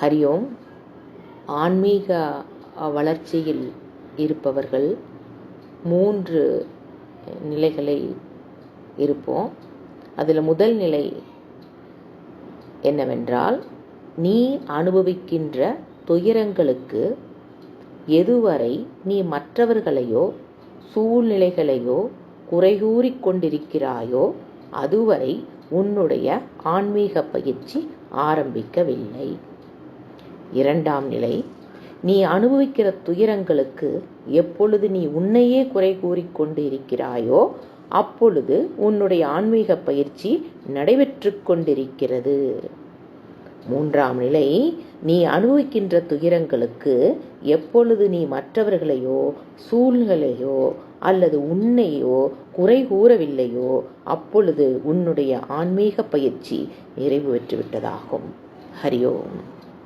ஹரி ஓம். ஆன்மீக வளர்ச்சியில் இருப்பவர்கள் மூன்று நிலைகளை இருப்போம். அதில் முதல் நிலை என்னவென்றால் நீ அனுபவிக்கின்ற துயரங்களுக்கு எதுவரை நீ மற்றவர்களையோ சூழ்நிலைகளையோ குறைகூறி கொண்டிருக்கிறாயோ அதுவரை உன்னுடைய ஆன்மீக பயிற்சி ஆரம்பிக்கவில்லை. இரண்டாம் நிலை நீ அனுபவிக்கிற துயரங்களுக்கு எப்பொழுது நீ உன்னையே குறை கூறிக்கொண்டு இருக்கிறாயோ அப்பொழுது உன்னுடைய ஆன்மீக பயிற்சி நடைபெற்று கொண்டிருக்கிறது. மூன்றாம் நிலை நீ அனுபவிக்கின்ற துயரங்களுக்கு எப்பொழுது நீ மற்றவர்களையோ சூழ்நிலையோ அல்லது உன்னையோ குறை கூறவில்லையோ அப்பொழுது உன்னுடைய ஆன்மீக பயிற்சி நிறைவு பெற்றுவிட்டதாகும். ஹரியோம்